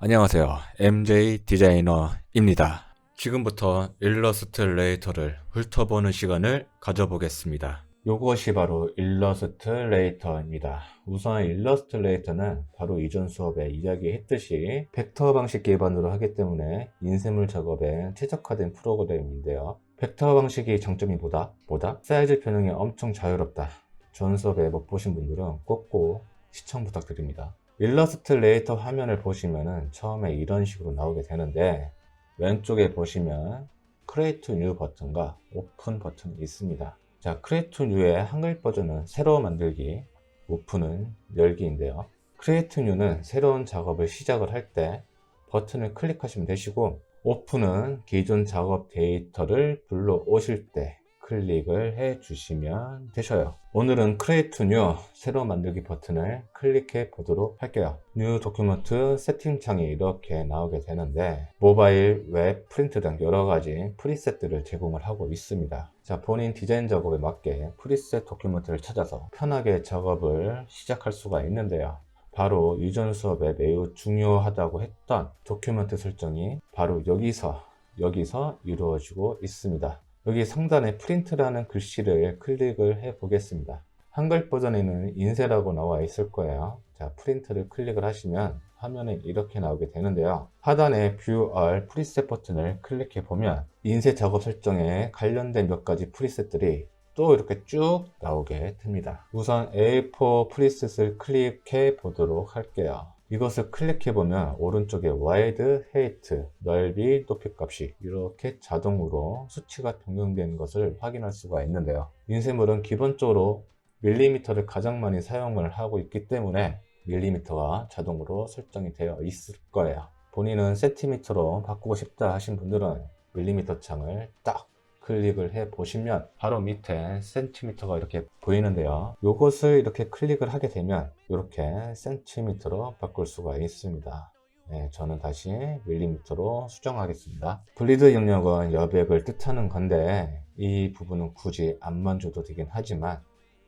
안녕하세요. MJ 디자이너입니다. 지금부터 일러스트레이터를 훑어보는 시간을 가져보겠습니다. 이것이 바로 일러스트레이터입니다. 우선 일러스트레이터는 바로 이전 수업에 이야기했듯이 벡터 방식 기반으로 하기 때문에 인쇄물 작업에 최적화된 프로그램인데요. 벡터 방식의 장점이 뭐다? 뭐다? 사이즈 변형이 엄청 자유롭다. 전 수업에 못 보신 분들은 꼭꼭 시청 부탁드립니다. 일러스트레이터 화면을 보시면은 처음에 이런 식으로 나오게 되는데 왼쪽에 보시면 크레이트 뉴 버튼과 오픈 버튼이 있습니다. 자, 크레이트 뉴의 한글 버전은 새로 만들기, 오픈은 열기인데요. 크리에이트 뉴는 새로운 작업을 시작을 할 때 버튼을 클릭하시면 되시고 오픈은 기존 작업 데이터를 불러오실 때 클릭을 해 주시면 되셔요. 오늘은 크리에이트 뉴 새로 만들기 버튼을 클릭해 보도록 할게요. 뉴 도큐먼트 세팅창이 이렇게 나오게 되는데 모바일, 웹, 프린트 등 여러 가지 프리셋들을 제공을 하고 있습니다. 자, 본인 디자인 작업에 맞게 프리셋 도큐먼트를 찾아서 편하게 작업을 시작할 수가 있는데요. 바로 이전 수업에 매우 중요하다고 했던 도큐먼트 설정이 바로 여기서 여기서 이루어지고 있습니다. 여기 상단에 프린트라는 글씨를 클릭을 해 보겠습니다. 한글 버전에는 인쇄라고 나와 있을 거예요. 자, 프린트를 클릭을 하시면 화면에 이렇게 나오게 되는데요. 하단에 View All 프리셋 버튼을 클릭해 보면 인쇄 작업 설정에 관련된 몇 가지 프리셋들이 또 이렇게 쭉 나오게 됩니다. 우선 A4 프리셋을 클릭해 보도록 할게요. 이것을 클릭해 보면 오른쪽에 와이드, 헤이트, 넓이, 높이 값이 이렇게 자동으로 수치가 변경되는 것을 확인할 수가 있는데요. 인쇄물은 기본적으로 밀리미터를 가장 많이 사용을 하고 있기 때문에 밀리미터가 자동으로 설정이 되어 있을 거예요. 본인은 센티미터로 바꾸고 싶다 하신 분들은 밀리미터 창을 딱 클릭을 해 보시면 바로 밑에 센티미터가 이렇게 보이는데요. 이것을 이렇게 클릭을 하게 되면 이렇게 센티미터로 바꿀 수가 있습니다. 네, 저는 다시 밀리미터로 수정하겠습니다. 블리드 영역은 여백을 뜻하는 건데 이 부분은 굳이 안만 줘도 되긴 하지만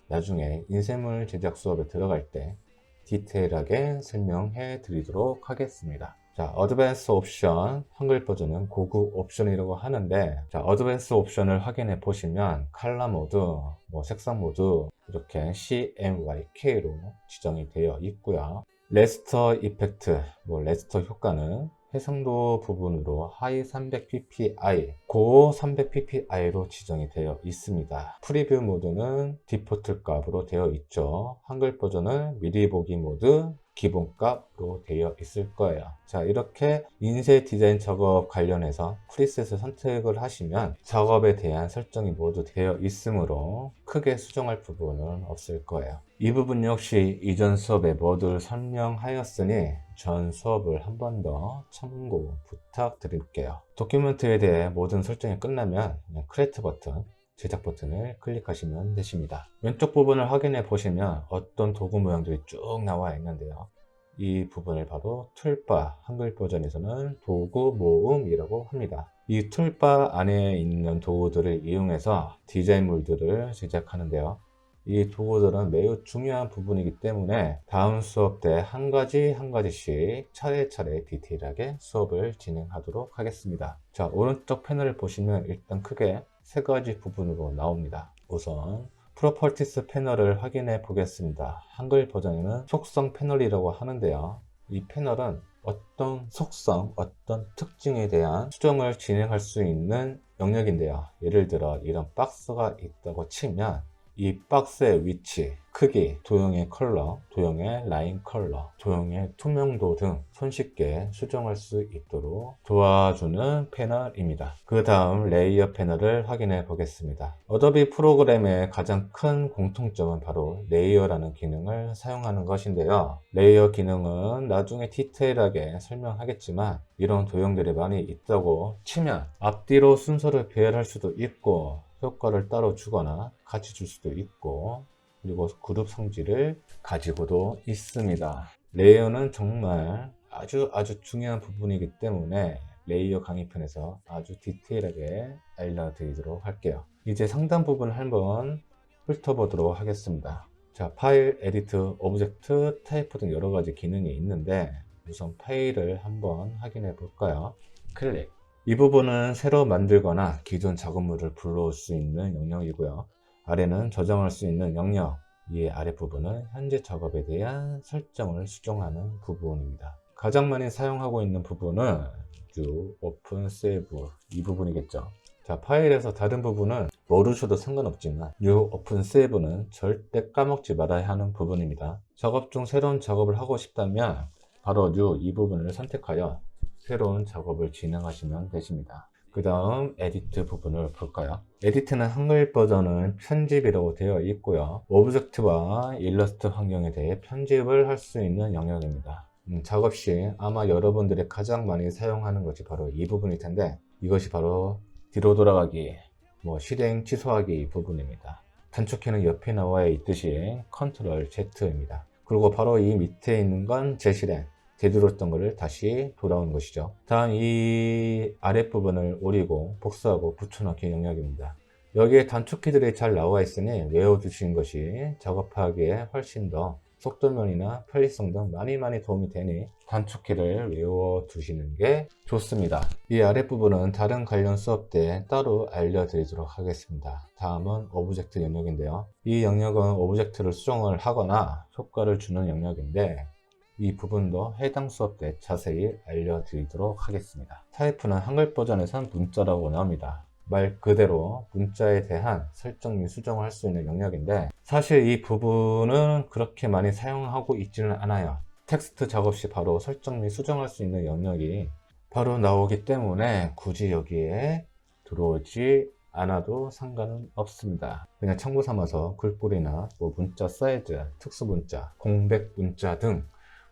나중에 인쇄물 제작 수업에 들어갈 때 디테일하게 설명해 드리도록 하겠습니다. 자, 어드밴스 옵션 한글 버전은 고급 옵션이라고 하는데 자, 어드밴스 옵션을 확인해 보시면 칼라 모드, 뭐 색상 모드 이렇게 CMYK로 지정이 되어 있고요. 레스터 이펙트, 뭐 레스터 효과는 해상도 부분으로 하이 300ppi, 고 300pp이로 지정이 되어 있습니다. 프리뷰 모드는 디포트 값으로 되어 있죠. 한글 버전은 미리 보기 모드, 기본값으로 되어 있을 거예요. 자, 이렇게 인쇄 디자인 작업 관련해서 프리셋을 선택을 하시면 작업에 대한 설정이 모두 되어 있으므로 크게 수정할 부분은 없을 거예요. 이 부분 역시 이전 수업에 모두 설명하였으니 전 수업을 한 번 더 참고 부탁드릴게요. 도큐멘트에 대해 모든 설정이 끝나면 크레이트 버튼 제작 버튼을 클릭하시면 되십니다. 왼쪽 부분을 확인해 보시면 어떤 도구 모양들이 쭉 나와 있는데요. 이 부분을 바로 툴바 한글 버전에서는 도구 모음이라고 합니다. 이 툴바 안에 있는 도구들을 이용해서 디자인물들을 제작하는데요. 이 도구들은 매우 중요한 부분이기 때문에 다음 수업 때 한 가지 한 가지씩 차례차례 디테일하게 수업을 진행하도록 하겠습니다. 자, 오른쪽 패널을 보시면 일단 크게 세 가지 부분으로 나옵니다. 우선 프로퍼티스 패널을 확인해 보겠습니다. 한글 버전에는 속성 패널이라고 하는데요. 이 패널은 어떤 속성, 어떤 특징에 대한 수정을 진행할 수 있는 영역인데요. 예를 들어 이런 박스가 있다고 치면 이 박스의 위치, 크기, 도형의 컬러, 도형의 라인 컬러, 도형의 투명도 등 손쉽게 수정할 수 있도록 도와주는 패널입니다. 그 다음 레이어 패널을 확인해 보겠습니다. 어도비 프로그램의 가장 큰 공통점은 바로 레이어라는 기능을 사용하는 것인데요. 레이어 기능은 나중에 디테일하게 설명하겠지만 이런 도형들이 많이 있다고 치면 앞뒤로 순서를 배열할 수도 있고 효과를 따로 주거나 같이 줄 수도 있고 그리고 그룹 성질을 가지고도 있습니다. 레이어는 정말 아주 아주 중요한 부분이기 때문에 레이어 강의편에서 아주 디테일하게 알려드리도록 할게요. 이제 상단 부분을 한번 훑어보도록 하겠습니다. 자, 파일, 에디트, 오브젝트, 타이프 등 여러 가지 기능이 있는데 우선 파일을 한번 확인해 볼까요? 클릭. 이 부분은 새로 만들거나 기존 작업물을 불러올 수 있는 영역이고요. 아래는 저장할 수 있는 영역. 이 아랫부분은 현재 작업에 대한 설정을 수정하는 부분입니다. 가장 많이 사용하고 있는 부분은 New, Open, Save 이 부분이겠죠. 자, 파일에서 다른 부분은 모르셔도 상관없지만 New, Open, Save는 절대 까먹지 말아야 하는 부분입니다. 작업 중 새로운 작업을 하고 싶다면 바로 New 이 부분을 선택하여 새로운 작업을 진행하시면 되십니다. 그 다음 에디트 부분을 볼까요? 에디트는 한글 버전은 편집이라고 되어 있고요. 오브젝트와 일러스트 환경에 대해 편집을 할 수 있는 영역입니다. 음, 작업 시 아마 여러분들이 가장 많이 사용하는 것이 바로 이 부분일 텐데 이것이 바로 뒤로 돌아가기, 뭐 실행 취소하기 부분입니다. 단축키는 옆에 나와 있듯이 컨트롤 Z입니다. 그리고 바로 이 밑에 있는 건 재실행, 되돌았던 것을 다시 돌아오는 것이죠. 다음 이 아랫부분을 오리고 복사하고 붙여넣기 영역입니다. 여기에 단축키들이 잘 나와 있으니 외워두시는 것이 작업하기에 훨씬 더 속도면이나 편리성 등 많이 많이 도움이 되니 단축키를 외워두시는 게 좋습니다. 이 아랫부분은 다른 관련 수업 때 따로 알려드리도록 하겠습니다. 다음은 오브젝트 영역인데요. 이 영역은 오브젝트를 수정을 하거나 효과를 주는 영역인데 이 부분도 해당 수업 때 자세히 알려드리도록 하겠습니다. 타이프는 한글 버전에선 문자라고 나옵니다. 말 그대로 문자에 대한 설정 및 수정을 할 수 있는 영역인데 사실 이 부분은 그렇게 많이 사용하고 있지는 않아요. 텍스트 작업 시 바로 설정 및 수정할 수 있는 영역이 바로 나오기 때문에 굳이 여기에 들어오지 않아도 상관은 없습니다. 그냥 참고 삼아서 글꼴이나 뭐 문자 사이즈, 특수 문자, 공백 문자 등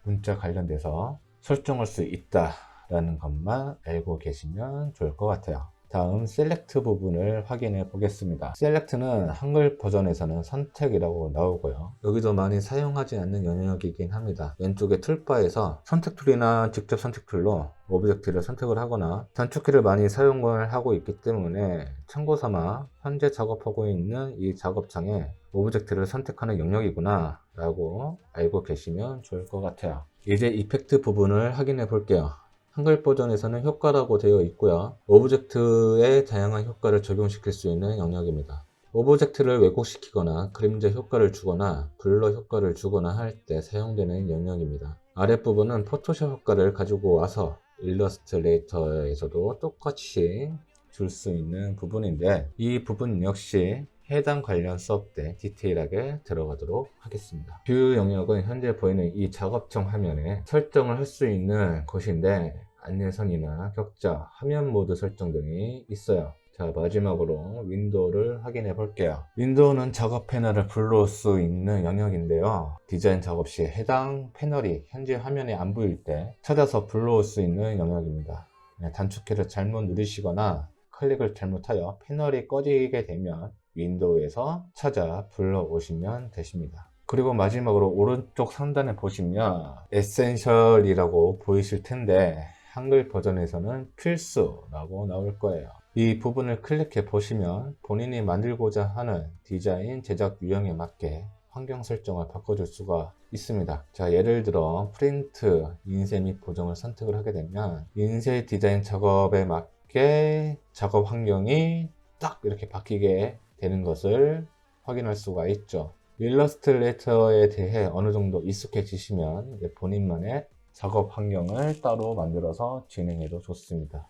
문자 관련돼서 설정할 수 있다라는 것만 알고 계시면 좋을 것 같아요. 다음 셀렉트 부분을 확인해 보겠습니다. 셀렉트는 한글 버전에서는 선택이라고 나오고요. 여기도 많이 사용하지 않는 영역이긴 합니다. 왼쪽에 툴바에서 선택 툴이나 직접 선택 툴로 오브젝트를 선택을 하거나 단축키를 많이 사용을 하고 있기 때문에 참고 삼아 현재 작업하고 있는 이 작업창에 오브젝트를 선택하는 영역이구나 라고 알고 계시면 좋을 것 같아요. 이제 이펙트 부분을 확인해 볼게요. 한글 버전에서는 효과라고 되어 있고요. 오브젝트에 다양한 효과를 적용시킬 수 있는 영역입니다. 오브젝트를 왜곡시키거나 그림자 효과를 주거나 블러 효과를 주거나 할 때 사용되는 영역입니다. 아랫부분은 포토샵 효과를 가지고 와서 일러스트레이터에서도 똑같이 줄 수 있는 부분인데 이 부분 역시 해당 관련 수업 때 디테일하게 들어가도록 하겠습니다. 뷰 영역은 현재 보이는 이 작업청 화면에 설정을 할 수 있는 것인데 안내선이나 격자, 화면 모드 설정 등이 있어요. 자 마지막으로 윈도우를 확인해 볼게요. 윈도우는 작업 패널을 불러올 수 있는 영역인데요. 디자인 작업 시 해당 패널이 현재 화면에 안 보일 때 찾아서 불러올 수 있는 영역입니다. 네, 단축키를 잘못 누르시거나 클릭을 잘못하여 패널이 꺼지게 되면 윈도우에서 찾아 불러오시면 되십니다. 그리고 마지막으로 오른쪽 상단에 보시면 에센셜이라고 보이실 텐데 한글 버전에서는 필수라고 나올 거예요. 이 부분을 클릭해 보시면 본인이 만들고자 하는 디자인 제작 유형에 맞게 환경 설정을 바꿔줄 수가 있습니다. 자, 예를 들어 프린트, 인쇄 및 보정을 선택을 하게 되면 인쇄 디자인 작업에 맞게 작업 환경이 딱 이렇게 바뀌게 되는 것을 확인할 수가 있죠. 일러스트레이터에 대해 어느 정도 익숙해지시면 본인만의 작업 환경을 따로 만들어서 진행해도 좋습니다.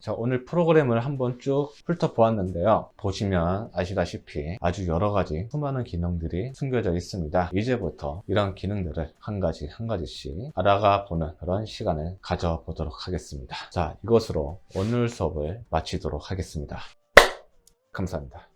자, 오늘 프로그램을 한번 쭉 훑어보았는데요. 보시면 아시다시피 아주 여러 가지 수많은 기능들이 숨겨져 있습니다. 이제부터 이런 기능들을 한 가지 한 가지씩 알아가 보는 그런 시간을 가져보도록 하겠습니다. 자, 이것으로 오늘 수업을 마치도록 하겠습니다. 감사합니다.